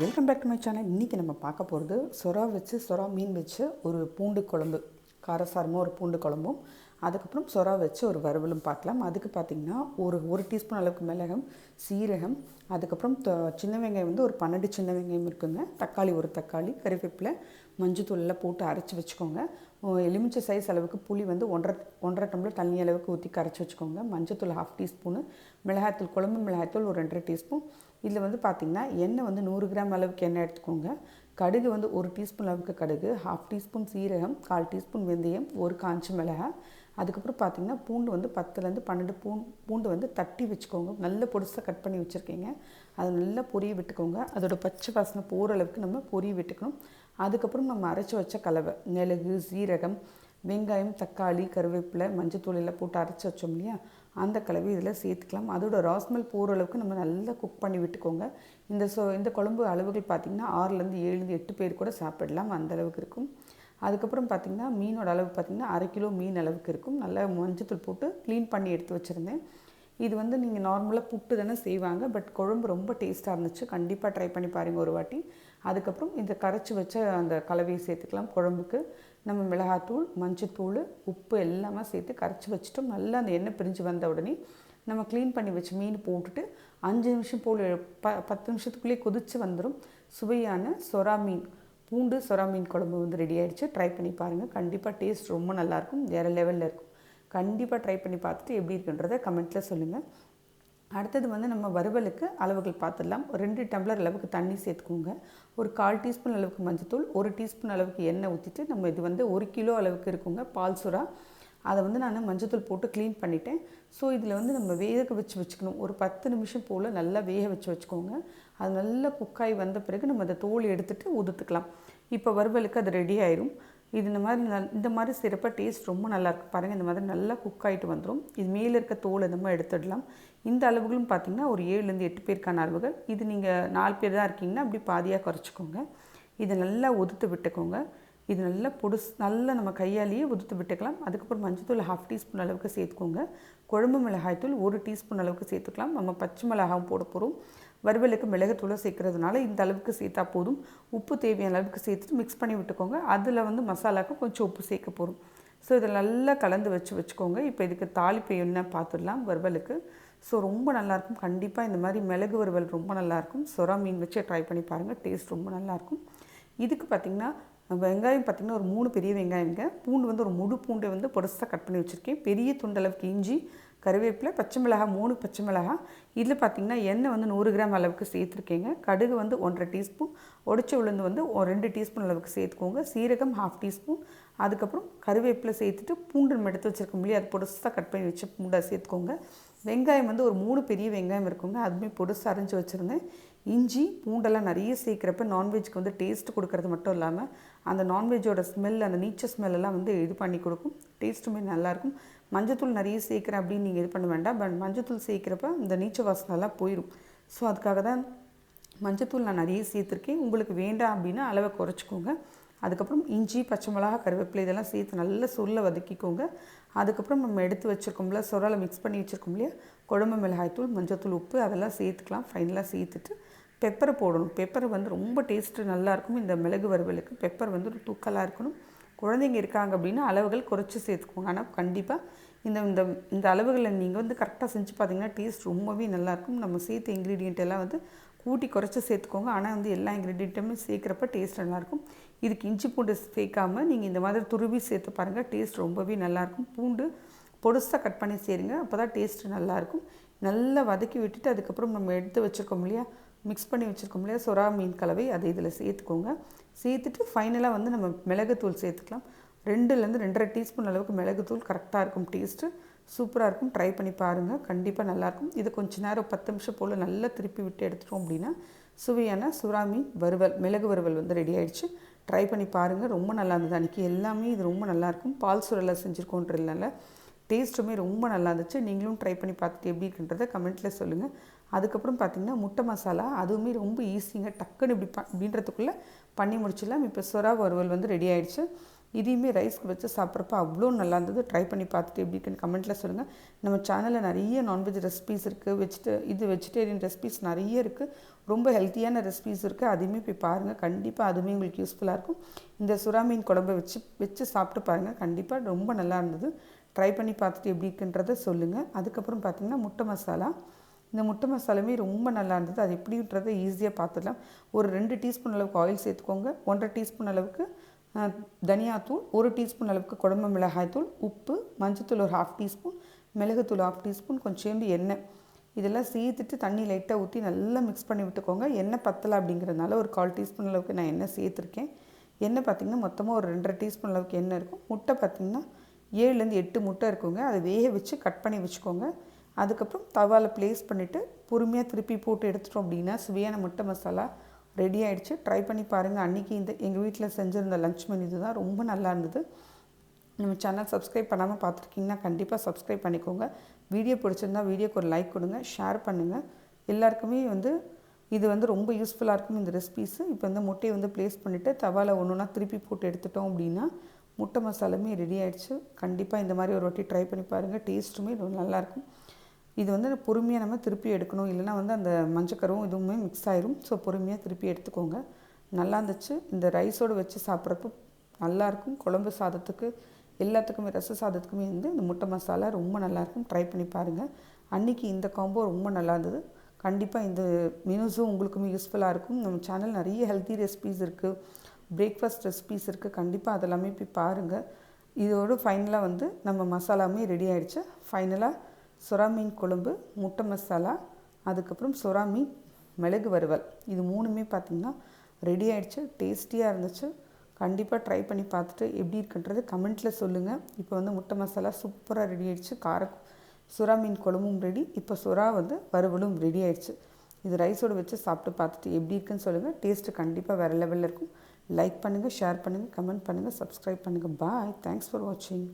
Welcome back to my channel இன்றைக்கி நம்ம பார்க்க போகிறது சொரா வச்சு சொரா மீன் வச்சு ஒரு பூண்டு குழம்பு. காரசாரமாக ஒரு பூண்டு குழம்பும். அதுக்கப்புறம் சொரா வச்சு ஒரு வறுவலும் பார்க்கலாம். அதுக்கு பார்த்திங்கன்னா ஒரு ஒரு டீஸ்பூன் அளவுக்கு மிளகம் சீரகம் அதுக்கப்புறம் சின்ன வெங்காயம் வந்து ஒரு பன்னெண்டு சின்ன வெங்காயம் இருக்குங்க. தக்காளி ஒரு தக்காளி கறிவேப்பிலை மஞ்சள் தூளில் போட்டு அரைச்சி வச்சுக்கோங்க. எலுமிச்சை சைஸ் அளவுக்கு புளி வந்து ஒன்றரை ஒன்றரை டம்ளர் தண்ணி அளவுக்கு ஊற்றி கரைச்சி வச்சுக்கோங்க. மஞ்சத்தூள் ஹாஃப் டீஸ்பூனு மிளகாய்த்தூள் குழம்பு மிளகாய்த்தூள் ஒரு ரெண்டரை டீஸ்பூன் இதில் வந்து பார்த்திங்கன்னா எண்ணெய் வந்து நூறு கிராம் அளவுக்கு எண்ணெய் எடுத்துக்கோங்க. கடுகு வந்து ஒரு டீஸ்பூன் அளவுக்கு கடுகு ஹாஃப் டீஸ்பூன் சீரகம் கால் டீஸ்பூன் வெந்தயம் ஒரு காஞ்ச மிளகாய். அதுக்கப்புறம் பார்த்திங்கன்னா பூண்டு வந்து பத்துலேருந்து பன்னெண்டு பூ பூண்டு வந்து தட்டி வச்சுக்கோங்க. நல்ல பொடிசாக கட் பண்ணி வச்சுருக்கீங்க. அதை நல்லா பொரிய விட்டுக்கோங்க. அதோட பச்சை வாசனை போகிற அளவுக்கு நம்ம பொரிய விட்டுக்கணும். அதுக்கப்புறம் நம்ம அரைச்சி வச்ச கலவை மிளகு சீரகம் வெங்காயம் தக்காளி கருவேப்பிலை மஞ்சத்தூள் எல்லாம் போட்டு அரைச்சி வச்சோம் இல்லையா? அந்த கலவை இதில் சேர்த்துக்கலாம். அதோட ராஸ்மல் போகிற அளவுக்கு நம்ம நல்லா குக் பண்ணி விட்டுக்கோங்க. இந்த சோ இந்த குழம்பு அளவுகள் பார்த்திங்கன்னா ஆறுலேருந்து ஏழுலேருந்து எட்டு பேர் கூட சாப்பிடலாம். அந்த அளவுக்கு இருக்கும். அதுக்கப்புறம் பார்த்திங்கன்னா மீனோட அளவு பார்த்திங்கன்னா அரை கிலோ மீன் அளவுக்கு இருக்கும். நல்லா மஞ்சத்தூள் போட்டு க்ளீன் பண்ணி எடுத்து வச்சுருந்தேன். இது வந்து நீங்கள் நார்மலாக புட்டு தானே செய்வாங்க பட் குழம்பு ரொம்ப டேஸ்ட்டாக இருந்துச்சு. கண்டிப்பாக ட்ரை பண்ணி பாருங்கள் ஒரு வாட்டி. அதுக்கப்புறம் இந்த கரைச்சி வச்ச அந்த கலவையை சேர்த்துக்கலாம். குழம்புக்கு நம்ம மிளகாத்தூள் மஞ்சத்தூள் உப்பு எல்லாமே சேர்த்து கரைச்சி வச்சுட்டோம். நல்லா அந்த எண்ணெய் பிரிஞ்சு வந்த உடனே நம்ம க்ளீன் பண்ணி வச்சு மீன் போட்டுட்டு அஞ்சு நிமிஷம் போல் ப பத்து நிமிஷத்துக்குள்ளேயே கொதிச்சு வந்துடும் சுவையான சொரா மீன் பூண்டு சொரா மீன் குழம்பு வந்து ரெடி ஆகிடுச்சு ட்ரை பண்ணி பாருங்கள் கண்டிப்பாக டேஸ்ட் ரொம்ப நல்லாயிருக்கும் வேறு லெவலில் இருக்கும். கண்டிப்பாக ட்ரை பண்ணி பார்த்துட்டு எப்படி இருக்குன்றதை கமெண்ட்டில் சொல்லுங்கள் அடுத்தது வந்து நம்ம வறுவலுக்கு அளவுகள் பார்த்துடலாம். ஒரு ரெண்டு டம்ளர் அளவுக்கு தண்ணி சேர்த்துக்கோங்க. ஒரு கால் டீஸ்பூன் அளவுக்கு மஞ்சத்தூள் ஒரு டீஸ்பூன் அளவுக்கு எண்ணெய் ஊற்றிட்டு நம்ம இது வந்து ஒரு கிலோ அளவுக்கு இருக்குங்க பால் சுறா. அதை வந்து நான் மஞ்சத்தூள் போட்டு க்ளீன் பண்ணிட்டேன். ஸோ இதில் வந்து நம்ம வேக வச்சு வச்சுக்கணும். ஒரு பத்து நிமிஷம் போல் நல்லா வேக வச்சு வச்சுக்கோங்க. அது நல்லா குக்காய் வந்த பிறகு நம்ம அதை தோல் எடுத்துகிட்டு உதுத்துக்கலாம். இப்போ வறுவலுக்கு அது ரெடி ஆயிரும். இது இந்த மாதிரி நல் இந்த மாதிரி சிறப்பாக டேஸ்ட் ரொம்ப நல்லாயிருக்கு பாருங்கள் இந்த மாதிரி நல்லா குக் ஆகிட்டு வந்துடும் இது மேலே இருக்க தோல் இந்த மாதிரி எடுத்துடலாம். இந்த அளவுகளும் பார்த்திங்கன்னா ஒரு ஏழுலேருந்து எட்டு பேருக்கான அளவுகள். இது நீங்கள் நாலு பேர் தான் இருக்கீங்கன்னா அப்படி பாதியாக குறைச்சிக்கோங்க. இதை நல்லா ஒதுத்து விட்டுக்கோங்க. இது நல்லா பொடுஸ் நல்லா நம்ம கையாலேயே உதுத்து விட்டுக்கலாம். அதுக்கப்புறம் மஞ்சத்தூள் ஹாஃப் டீஸ்பூன் அளவுக்கு சேர்த்துக்கோங்க. குழம்பு மிளகாய்த்தூள் ஒரு டீஸ்பூன் அளவுக்கு சேர்த்துக்கலாம். நம்ம பச்சை மிளகாவும் போட போகிறோம் வறுவலுக்கு மிளகுத்தூளை சேர்க்கறதுனால இந்த அளவுக்கு சேர்த்தா போதும். உப்பு தேவையான அளவுக்கு சேர்த்துட்டு மிக்ஸ் பண்ணி விட்டுக்கோங்க. அதில் வந்து மசாலாவுக்கு கொஞ்சம் உப்பு சேர்க்க போகிறோம் ஸோ இதை நல்லா கலந்து வச்சு வச்சுக்கோங்க. இப்போ இதுக்கு தாளிப்பு என்ன பார்த்துடலாம் வறுவலுக்கு. ஸோ ரொம்ப நல்லாயிருக்கும் கண்டிப்பாக இந்த மாதிரி மிளகு வறுவல் ரொம்ப நல்லாயிருக்கும் சொரா மீன் வச்சு ட்ரை பண்ணி பாருங்கள் டேஸ்ட் ரொம்ப நல்லாயிருக்கும் இதுக்கு பார்த்திங்கன்னா வெங்காயம் பார்த்திங்கன்னா ஒரு மூணு பெரிய வெங்காயங்க பூண்டு வந்து ஒரு முழு பூண்டை வந்து பொடுசாக கட் பண்ணி வச்சுருக்கேன். பெரிய துண்டளவுக்கு இஞ்சி கருவேப்பிலை பச்சை மிளகாய் மூணு பச்சை மிளகாய். இதில் பார்த்திங்கன்னா எண்ணெய் வந்து நூறு கிராம் அளவுக்கு சேர்த்துருக்கேங்க. கடுகு வந்து ஒன்றரை டீஸ்பூன் உடச்ச உளுந்து வந்து ஒரு ரெண்டு டீஸ்பூன் அளவுக்கு சேர்த்துக்கோங்க. சீரகம் ஹாஃப் டீஸ்பூன். அதுக்கப்புறம் கருவேப்பிலை சேர்த்துட்டு பூண்டு நம்ம எடுத்து வச்சுருக்கோம் இல்லையா அது பொடுசாக கட் பண்ணி வச்சு பூண்டை சேர்த்துக்கோங்க. வெங்காயம் வந்து ஒரு மூணு பெரிய வெங்காயம் இருக்குங்க அதுவுமே பொடுசு அரைஞ்சி வச்சுருந்தேன் இஞ்சி பூண்டெல்லாம் நிறைய சேர்க்குறப்ப நான்வெஜ்க்கு வந்து டேஸ்ட் கொடுக்கறது மட்டும் இல்லாமல் அந்த நான்வெஜ்ஜோட ஸ்மெல் அந்த நீச்ச ஸ்மெல்லெல்லாம் வந்து இது பண்ணி கொடுக்கும். டேஸ்ட்டுமே நல்லாயிருக்கும் மஞ்சத்தூள் நிறைய சேர்க்குறேன் அப்படின்னு நீங்கள் இது பண்ண வேண்டாம். பட் மஞ்சத்தூள் சேர்க்குறப்ப இந்த நீச்ச வாசனெல்லாம் போயிடும் ஸோ அதுக்காக தான் மஞ்சத்தூள் நான் நிறைய சேர்த்துருக்கேன். உங்களுக்கு வேண்டாம் அப்படின்னா அளவை குறைச்சிக்கோங்க. அதுக்கப்புறம் இஞ்சி பச்சை மிளகா கருவேப்பிலை இதெல்லாம் சேர்த்து நல்லா சொல்ல வதக்கிக்கோங்க. அதுக்கப்புறம் நம்ம எடுத்து வச்சுருக்கோம்ல சொரால மிக்ஸ் பண்ணி வச்சுருக்கோம் இல்லையா குழம்பு மிளகாய்த்தூள் மஞ்சத்தூள் உப்பு அதெல்லாம் சேர்த்துக்கலாம். ஃபைனலாக சேர்த்துட்டு பெப்பரை போடணும். பெப்பர் வந்து ரொம்ப டேஸ்ட்டு நல்லாயிருக்கும் இந்த மிளகு வறுவலுக்கு பெப்பர் வந்து ஒரு தூக்கலாக இருக்கணும். குழந்தைங்க இருக்காங்க அப்படின்னா அளவுகள் குறைச்சி சேர்த்துக்கோங்க. ஆனால் கண்டிப்பாக இந்த இந்த இந்த அளவுகளை நீங்கள் வந்து கரெக்டாக செஞ்சு பார்த்தீங்கன்னா டேஸ்ட் ரொம்பவே நல்லாயிருக்கும். நம்ம சேர்த்த இன்க்ரீடியண்ட் எல்லாம் வந்து கூட்டி குறைச்சி சேர்த்துக்கோங்க. ஆனால் வந்து எல்லா இன்க்ரீடியண்ட்டுமே சேர்க்குறப்ப டேஸ்ட் நல்லாயிருக்கும். இதுக்கு இஞ்சி பூண்டு சேர்க்காம நீங்கள் இந்த மாதிரி துருவி சேர்த்து பாருங்கள் டேஸ்ட் ரொம்பவே நல்லாயிருக்கும். பூண்டு பொடுசாக கட் பண்ணி சேருங்க அப்போ தான் டேஸ்ட்டு நல்லாயிருக்கும். நல்லா வதக்கி விட்டுட்டு அதுக்கப்புறம் நம்ம எடுத்து வச்சுருக்கோம் இல்லையா மிக்ஸ் பண்ணி வச்சுருக்கோம் இல்லையா? சுறா மீன் கலவை அதை இதில் சேர்த்துக்கோங்க. சேர்த்துட்டு ஃபைனலாக வந்து நம்ம மிளகுத்தூள் சேர்த்துக்கலாம். ரெண்டுலேருந்து ரெண்டரை டீஸ்பூன் அளவுக்கு மிளகுத்தூள் கரெக்டாக இருக்கும் டேஸ்ட்டு சூப்பராக இருக்கும். ட்ரை பண்ணி பாருங்கள் கண்டிப்பாக நல்லாயிருக்கும் இது கொஞ்ச நேரம் பத்து நிமிஷம் போல் நல்லா திருப்பி விட்டு எடுத்துட்டோம் அப்படின்னா சுவையான சுறா மீன் வறுவல் மிளகு வறுவல் வந்து ரெடி ஆகிடுச்சு ட்ரை பண்ணி பாருங்கள் ரொம்ப நல்லா இருந்தது. அன்றைக்கி எல்லாமே இது ரொம்ப நல்லாயிருக்கும் பால் சுரலை செஞ்சுருக்கோன்றதுனால டேஸ்ட்டுமே ரொம்ப நல்லா இருந்துச்சு நீங்களும் ட்ரை பண்ணி பார்த்துட்டு எப்படி இருக்குன்றதை கமெண்ட்டில் சொல்லுங்கள் அதுக்கப்புறம் பார்த்தீங்கன்னா முட்டை மசாலா அதுவுமே ரொம்ப ஈஸிங்க டக்குன்னு இப்படி ப அப்படின்றதுக்குள்ளே பண்ணி முடிச்சிடலாம். இப்போ சுறா வறுவல் வந்து ரெடி ஆயிடுச்சு. இதையுமே ரைஸ்க்கு வச்சு சாப்பிட்றப்ப அவ்வளோ நல்லா இருந்தது ட்ரை பண்ணி பார்த்துட்டு எப்படி இருக்குன்னு கமெண்ட்டில் சொல்லுங்கள் நம்ம சேனலில் நிறைய நான்வெஜ் ரெசிபீஸ் இருக்குது வெஜிட இது வெஜிடேரியன் ரெசிபீஸ் நிறைய இருக்குது ரொம்ப ஹெல்த்தியான ரெசிபீஸ் இருக்குது அதையுமே போய் பாருங்கள் கண்டிப்பாக அதுவுமே உங்களுக்கு யூஸ்ஃபுல்லாக இருக்கும். இந்த சுறா மீன் குழம்பை வச்சு வச்சு சாப்பிட்டு பாருங்கள் கண்டிப்பாக ரொம்ப நல்லா இருந்தது. ட்ரை பண்ணி பார்த்துட்டு எப்படி இருக்குன்றதை சொல்லுங்கள் அதுக்கப்புறம் பார்த்திங்கன்னா முட்டை மசாலா. இந்த முட்டை மசாலாமே ரொம்ப நல்லா இருந்தது. அது எப்படின்றத ஈஸியாக பார்த்துடலாம். ஒரு ரெண்டு டீஸ்பூன் அளவுக்கு ஆயில் சேர்த்துக்கோங்க. ஒன்றரை டீஸ்பூன் அளவுக்கு தனியாத்தூள் ஒரு டீஸ்பூன் அளவுக்கு குழம்பு மிளகாய்த்தூள் உப்பு மஞ்சத்தூள் ஒரு ஹாஃப் டீஸ்பூன் மிளகுத்தூள் ஹாஃப் டீஸ்பூன் கொஞ்சோண்டு எண்ணெய். இதெல்லாம் சேர்த்துட்டு தண்ணி லைட்டாக ஊற்றி நல்லா மிக்ஸ் பண்ணி விட்டுக்கோங்க. எண்ணெய் பத்தலை அப்படிங்கிறதுனால ஒரு கால் டீஸ்பூன் அளவுக்கு நான் எண்ணெய் சேர்த்துருக்கேன். எண்ணெய் பார்த்திங்கன்னா மொத்தமாக ஒரு ரெண்டரை டீஸ்பூன் அளவுக்கு எண்ணெய் இருக்கும். முட்டை பார்த்திங்கன்னா ஏழுலேருந்து எட்டு முட்டை இருக்குங்க. அதை வேக வச்சு கட் பண்ணி வச்சுக்கோங்க. அதுக்கப்புறம் தவாவில் ப்ளேஸ் பண்ணிவிட்டு பொறுமையாக திருப்பி போட்டு எடுத்துட்டோம் அப்படின்னா சுவையான முட்டை மசாலா ரெடி ஆகிடுச்சு ட்ரை பண்ணி பாருங்கள் அன்றைக்கி இந்த எங்கள் வீட்டில் செஞ்சுருந்த லஞ்ச் மெனு இதுதான். ரொம்ப நல்லா இருந்தது. நம்ம சேனல் சப்ஸ்கிரைப் பண்ணாமல் பார்த்துருக்கீங்கன்னா கண்டிப்பாக சப்ஸ்கிரைப் பண்ணிக்கோங்க. வீடியோ பிடிச்சிருந்தா வீடியோக்கு ஒரு லைக் கொடுங்க. ஷேர் பண்ணுங்கள் எல்லாருக்குமே வந்து இது வந்து ரொம்ப யூஸ்ஃபுல்லாக இருக்கும் இந்த ரெசிபீஸு இப்போ வந்து முட்டையை வந்து ப்ளேஸ் பண்ணிவிட்டு தவாவில் ஒன்று ஒன்றா திருப்பி போட்டு எடுத்துட்டோம் அப்படின்னா முட்டை மசாலுமே ரெடி ஆகிடுச்சு கண்டிப்பாக இந்த மாதிரி ஒரு வாட்டி ட்ரை பண்ணி பாருங்கள் டேஸ்ட்டுமே ரொம்ப நல்லாயிருக்கும் இது வந்து பொறுமையாக நம்ம திருப்பி எடுக்கணும். இல்லைன்னா வந்து அந்த மஞ்சக்கருவும் இதுவுமே மிக்ஸ் ஆயிரும். ஸோ பொறுமையாக திருப்பி எடுத்துக்கோங்க. நல்லா இருந்துச்சு. இந்த ரைஸோடு வச்சு சாப்பிட்றப்போ நல்லாயிருக்கும் குழம்பு சாதத்துக்கு எல்லாத்துக்குமே ரச சாதத்துக்குமே வந்து இந்த முட்டை மசாலா ரொம்ப நல்லாயிருக்கும் ட்ரை பண்ணி பாருங்கள் அன்றைக்கி இந்த காம்போ ரொம்ப நல்லா இருந்தது. கண்டிப்பாக இந்த மெனுஸும் உங்களுக்குமே யூஸ்ஃபுல்லாக இருக்கும். நம்ம சேனல் நிறைய ஹெல்த்தி ரெசிபீஸ் இருக்குது பிரேக்ஃபாஸ்ட் ரெசிபீஸ் இருக்குது கண்டிப்பாக அதெல்லாமே போய் பாருங்கள் இதோட ஃபைனலாக வந்து நம்ம மசாலாமே ரெடி ஆகிடுச்சு ஃபைனலாக சுறா மீன் குழம்பு முட்டை மசாலா அதுக்கப்புறம் சுறா மீன் மிளகு வறுவல். இது மூணுமே பார்த்திங்கன்னா ரெடி ஆகிடுச்சு டேஸ்டியாக இருந்துச்சு. கண்டிப்பாக ட்ரை பண்ணி பார்த்துட்டு எப்படி இருக்குன்றது கமெண்ட்டில் சொல்லுங்கள் இப்போ வந்து முட்டை மசாலா சூப்பராக ரெடி ஆகிடுச்சு கார சுறா மீன் குழம்பும் ரெடி இப்போ சுறா வந்து வறுவலும் ரெடி ஆகிடுச்சு இது ரைஸோடு வச்சு சாப்பிட்டு பார்த்துட்டு எப்படி இருக்குன்னு சொல்லுங்கள் டேஸ்ட்டு கண்டிப்பாக வேறு லெவலில் இருக்கும். லைக் பண்ணுங்கள் ஷேர் பண்ணுங்கள் கமெண்ட் பண்ணுங்கள் சப்ஸ்கிரைப் பண்ணுங்கள் பாய் தேங்க்ஸ் ஃபார் வாட்சிங்